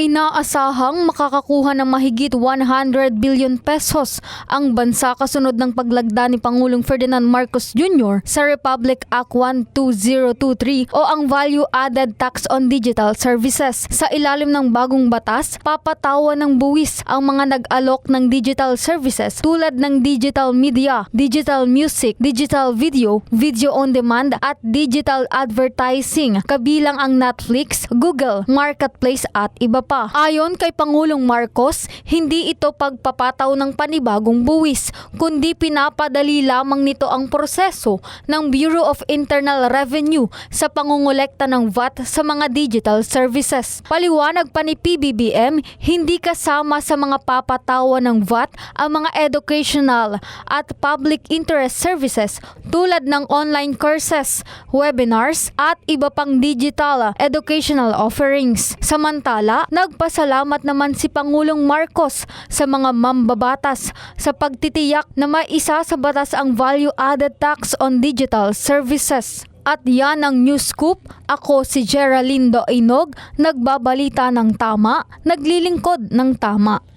Inaasahang makakakuha ng mahigit 100 billion pesos ang bansa kasunod ng paglagda ni Pangulong Ferdinand Marcos Jr. sa Republic Act 12023 o ang Value Added Tax on Digital Services. Sa ilalim ng bagong batas, papatawan ng buwis ang mga nag-alok ng digital services tulad ng digital media, digital music, digital video, video on demand at digital advertising kabilang ang Netflix, Google, Marketplace at iba pa. Ayon kay Pangulong Marcos, hindi ito pagpapataw ng panibagong buwis, kundi pinapadali lamang nito ang proseso ng Bureau of Internal Revenue sa pangungulekta ng VAT sa mga digital services. Paliwanag pa ni PBBM, hindi kasama sa mga papatawa ng VAT ang mga educational at public interest services tulad ng online courses, webinars at iba pang digital educational offerings. Samantala, nagpasalamat naman si Pangulong Marcos sa mga mambabatas sa pagtitiyak na maisa sa batas ang value-added tax on digital services. At yan ang news scoop. Ako si Geraldine Inog, nagbabalita ng tama, naglilingkod ng tama.